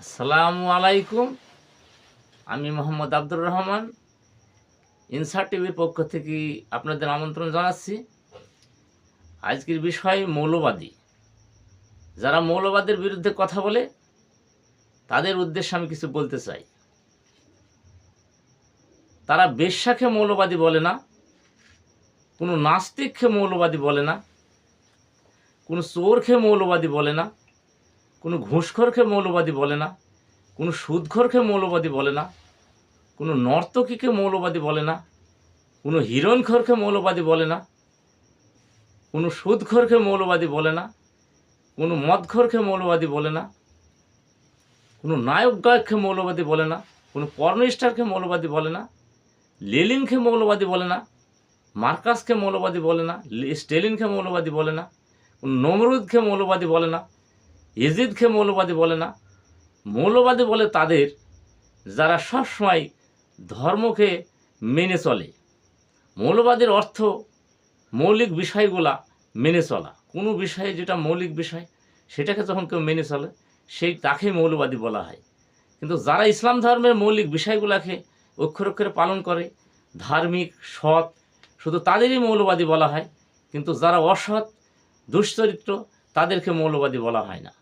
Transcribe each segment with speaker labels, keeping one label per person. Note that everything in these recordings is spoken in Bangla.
Speaker 1: আসসালামু আলাইকুম। আমি মোহাম্মদ আব্দুর রহমান। ইনসার টিভির পক্ষ থেকে আপনাদের আমন্ত্রণ জানাচ্ছি। আজকের বিষয় মৌলবাদী। যারা মৌলবাদের বিরুদ্ধে কথা বলে, তাদের উদ্দেশ্যে আমি কিছু বলতে চাই। তারা বেশ্যাকে মৌলবাদী বলে না, কোনো নাস্তিককে মৌলবাদী বলে না, কোনো চোর চোরকে মৌলবাদী বলে না কোনো ঘুষখোরকে মৌলবাদী বলে না কোনো সুদখোরকে মৌলবাদী বলে না কোনো নর্তকীকে মৌলবাদী বলে না কোনো হিরণখোরকে মৌলবাদী বলে না কোনো সুদখোরকে মৌলবাদী বলে না কোনো মদখোরকে মৌলবাদী বলে না কোনো নায়ক গায়ককে মৌলবাদী বলে না কোনো পর্নস্টারকে মৌলবাদী বলে না লেলিনকে মৌলবাদী বলে না মার্কাসকে মৌলবাদী বলে না স্টেলিনকে মৌলবাদী বলে না কোনো নমরুদকে মৌলবাদী বলে না ইজিদকে মৌলবাদী বলে না। মৌলবাদী বলে তাদের যারা সবসময় ধর্মকে মেনে চলে। মৌলবাদের অর্থ মৌলিক বিষয়গুলা মেনে চলা। কোনো বিষয়ে যেটা মৌলিক বিষয়, সেটাকে যখন কেউ মেনে চলে, সেই তাকে মৌলবাদী বলা হয়। কিন্তু যারা ইসলাম ধর্মের মৌলিক বিষয়গুলোকে অক্ষর অক্ষরে পালন করে, ধার্মিক, সৎ, শুধু তাদেরই মৌলবাদী বলা হয়, কিন্তু যারা অসৎ, দুশ্চরিত্র, তাদেরকে মৌলবাদী বলা হয় না।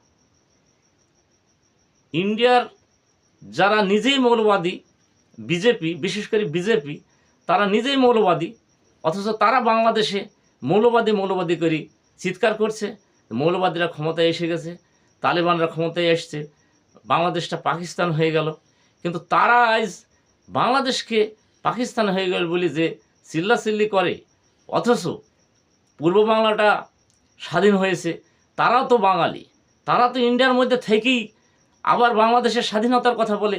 Speaker 1: ইন্ডিয়ার যারা নিজেই মৌলবাদী, বিজেপি, বিশেষ করে বিজেপি, তারা নিজেই মৌলবাদী, অথচ তারা বাংলাদেশে মৌলবাদী মৌলবাদী করে চিৎকার করছে, মৌলবাদীরা ক্ষমতায় এসে গেছে, তালেবানরা ক্ষমতায় এসছে, বাংলাদেশটা পাকিস্তান হয়ে গেল। কিন্তু তারা আজ বাংলাদেশকে পাকিস্তান হয়ে গেল বলে যে চিল্লাচিল্লি করে, অথচ পূর্ব বাংলাটা স্বাধীন হয়েছে, তারাও তো বাঙালি, তারা তো ইন্ডিয়ার মধ্যে থেকেই আবার বাংলাদেশের স্বাধীনতার কথা বলে,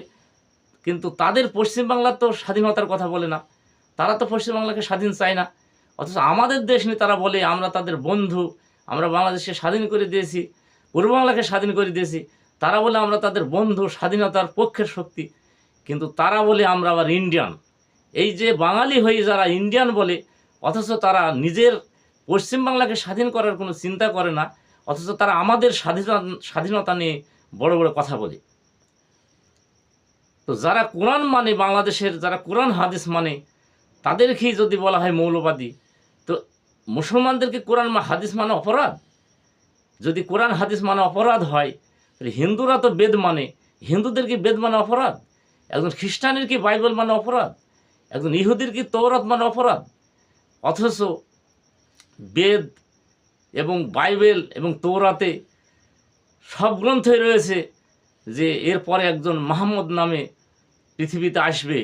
Speaker 1: কিন্তু তাদের পশ্চিমবাংলার তো স্বাধীনতার কথা বলে না। তারা তো পশ্চিমবাংলাকে স্বাধীন চায় না। অথচ আমাদের দেশ নিয়ে তারা বলে, আমরা তাদের বন্ধু, আমরা বাংলাদেশকে স্বাধীন করে দিয়েছি, পূর্ব বাংলাকে স্বাধীন করে দিয়েছি। তারা বলে, আমরা তাদের বন্ধু, স্বাধীনতার পক্ষের শক্তি। কিন্তু তারা বলে, আমরা আবার ইন্ডিয়ান এই যে বাঙালি হয়ে যারা ইন্ডিয়ান বলে, অথচ তারা নিজের পশ্চিমবাংলাকে স্বাধীন করার কোনো চিন্তা করে না। অথচ তারা আমাদের স্বাধীনতা স্বাধীনতা নিয়ে বড় বড় কথা বলে। তো যারা কোরআন মানে বাংলাদেশের যারা কোরআন হাদিস মানে তাদেরকেই যদি বলা হয় মৌলবাদী, তো মুসলমানদেরকে কোরআন হাদিস মানে অপরাধ? যদি কোরআন হাদিস মানে অপরাধ হয়, তাহলে হিন্দুরা তো বেদ মানে। হিন্দুদের কি বেদ মানে অপরাধ? একজন খ্রিস্টানের কি বাইবেল মানে অপরাধ? একজন ইহুদির কি তৌরাত মানে অপরাধ? অথচ বেদ এবং বাইবেল এবং তৌরাতে সব গ্রন্থই রয়েছে যে এরপরে একজন মাহমুদ নামে পৃথিবীতে আসবে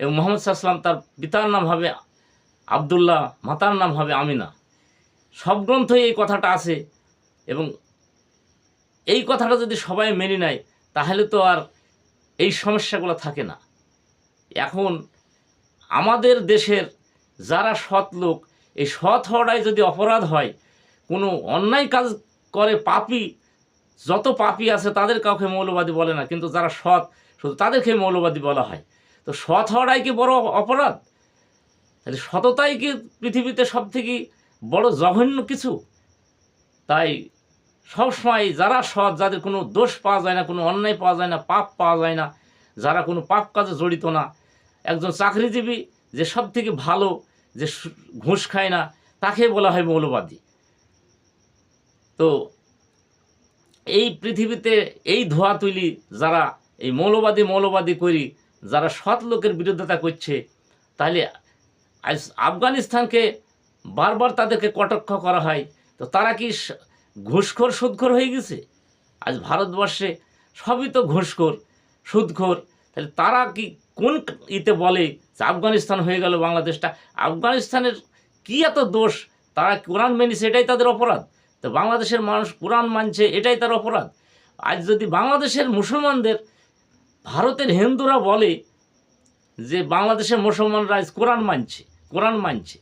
Speaker 1: এবং মোহাম্মদ সাল্লাম তার পিতার নাম হবে আবদুল্লাহ, মাতার নাম হবে আমিনা। সব গ্রন্থই এই কথাটা আছে এবং এই কথাটা যদি সবাই মেনে নেয়, তাহলে তো আর এই সমস্যাগুলো থাকে না। এখন আমাদের দেশের যারা সৎ লোক, এই সৎ হওয়াটাই যদি অপরাধ হয়, কোনো অন্যায় কাজ করে পাপি যত পাপি আছে তাদের কাউকে মৌলবাদী বলে না, কিন্তু যারা সৎ, শুধু তাদেরকে মৌলবাদী বলা হয়। তো সৎ হওয়াটাই কি বড় অপরাধ? তাহলে সততাই কি পৃথিবীতে সব থেকে বড় জঘন্য কিছু? তাই সবসময় যারা সৎ, যাদের কোনো দোষ পাওয়া যায় না, কোনো অন্যায় পাওয়া যায় না, পাপ পাওয়া যায় না, যারা কোনো পাপ কাজে জড়িত না, একজন চাকরিজীবী যে সব থেকে ভালো, যে ঘুষ খায় না তাকে বলা হয় মৌলবাদী। তো এই পৃথিবীতে এই ধোয়া তুলি যারা, এই মৌলবাদী মৌলবাদী করি যারা সৎ লোকের বিরোধিতা করছে, তাহলে আফগানিস্তানকে বারবার তাদেরকে কটাক্ষ করা হয়, তো তারা কি ঘুষখোর, সুদখোর হয়ে গেছে? আজ ভারতবর্ষে সবই তো ঘুষখোর, সুদখোর, তাহলে তারা কি কোন ইতে বলে যে আফগানিস্তান হয়ে গেল বাংলাদেশটা? আফগানিস্তানের কি এত দোষ? তারা কোরআন মেনেছে এটাই তাদের অপরাধ। তো বাংলাদেশের মানুষ কোরআন মানছে, এটাই তার অপরাধ। আজ যদি বাংলাদেশের মুসলমানদের, ভারতের হিন্দুরা বলে যে বাংলাদেশের মুসলমানরা আজ কোরআন মানছে কোরআন মানছে,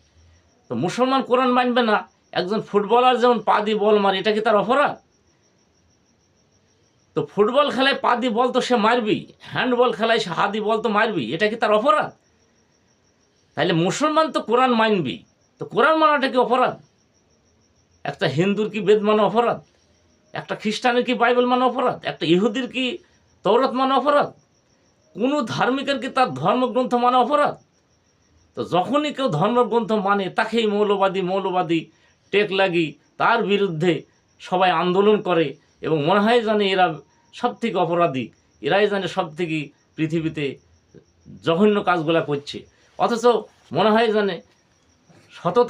Speaker 1: তো মুসলমান কোরআন মানবে না, একজন ফুটবলার যেমন পা দিয়ে বল মারে, এটা কি তার অপরাধ? তো ফুটবল খেলায় পা দিয়ে বল তো সে মারবি হ্যান্ডবল খেলায় সে হাত দিয়ে বল তো মারবি এটা কি তার অপরাধ? তাহলে মুসলমান তো কোরআন মানবি তো কোরআন মানাটা কি অপরাধ? একটা হিন্দুর কি বেদ মানা অপরাধ? একটা খ্রিস্টানের কি বাইবেল মানা অপরাধ? একটা ইহুদির কি তৌরত মানে অপরাধ? কোনো ধার্মিকের কি তার ধর্মগ্রন্থ মানে অপরাধ? তো যখনই কেউ ধর্মগ্রন্থ মানে তাকেই মৌলবাদী মৌলবাদী টেক লাগি তার বিরুদ্ধে সবাই আন্দোলন করে এবং মনে হয় জানে এরা সব থেকে অপরাধী। এরাই জানে সব থেকে পৃথিবীতে জঘন্য কাজগুলা করছে। অথচ মনে হয় জানে সততা